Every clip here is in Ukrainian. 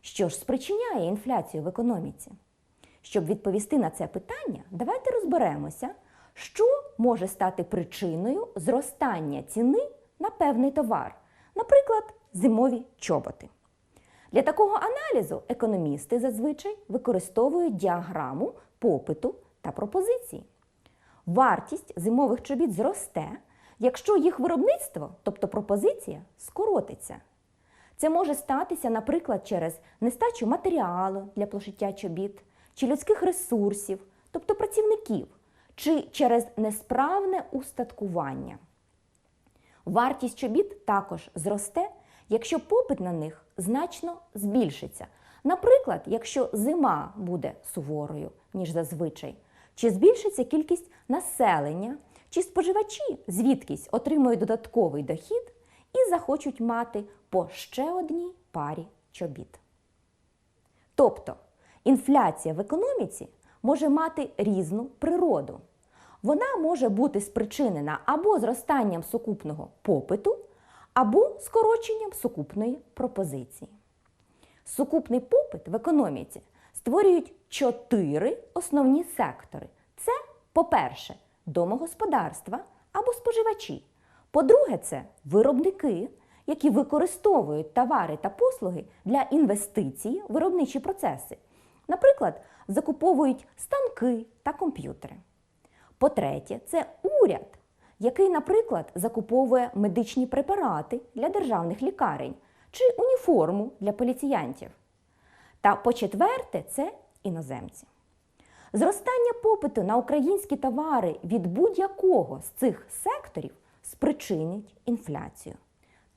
Що ж спричиняє інфляцію в економіці? Щоб відповісти на це питання, давайте розберемося, що може стати причиною зростання ціни на певний товар, наприклад, зимові чоботи. Для такого аналізу економісти зазвичай використовують діаграму попиту та пропозиції. Вартість зимових чобіт зросте, якщо їх виробництво, тобто пропозиція, скоротиться. Це може статися, наприклад, через нестачу матеріалу для пошиття чобіт, чи людських ресурсів, тобто працівників, чи через несправне устаткування. Вартість чобіт також зросте, якщо попит на них значно збільшиться. Наприклад, якщо зима буде суворою, ніж зазвичай, чи збільшиться кількість населення, чи споживачі звідкись отримують додатковий дохід і захочуть мати по ще одній парі чобіт. Тобто інфляція в економіці може мати різну природу. Вона може бути спричинена або зростанням сукупного попиту, або скороченням сукупної пропозиції. Сукупний попит в економіці створюють чотири основні сектори. Це, по-перше, домогосподарства або споживачі. По-друге, це виробники, які використовують товари та послуги для інвестицій в виробничі процеси. Наприклад, закуповують станки та комп'ютери. По-третє, це уряд, який, наприклад, закуповує медичні препарати для державних лікарень чи уніформу для поліціянтів. Та по-четверте, це іноземці. Зростання попиту на українські товари від будь-якого з цих секторів спричинить інфляцію.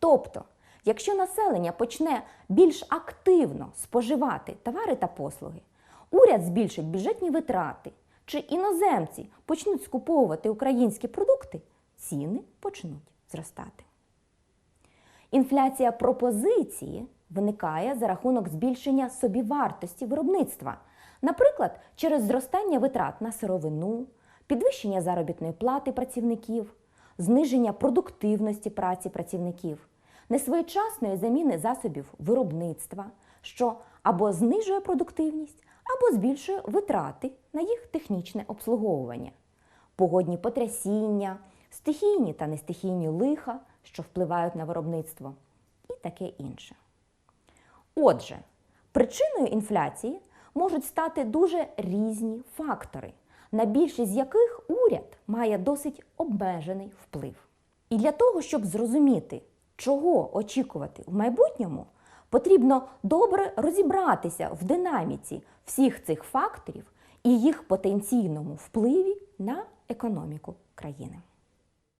Тобто, якщо населення почне більш активно споживати товари та послуги, уряд збільшить бюджетні витрати, чи іноземці почнуть скуповувати українські продукти, ціни почнуть зростати. Інфляція пропозиції виникає за рахунок збільшення собівартості виробництва, наприклад, через зростання витрат на сировину, підвищення заробітної плати працівників, зниження продуктивності праці працівників, несвоєчасної заміни засобів виробництва, що або знижує продуктивність, або збільшує витрати на їх технічне обслуговування, погодні потрясіння, стихійні та нестихійні лиха, що впливають на виробництво, і таке інше. Отже, причиною інфляції можуть стати дуже різні фактори, на більшість з яких уряд має досить обмежений вплив. І для того, щоб зрозуміти, чого очікувати в майбутньому, потрібно добре розібратися в динаміці всіх цих факторів і їх потенційному впливі на економіку країни.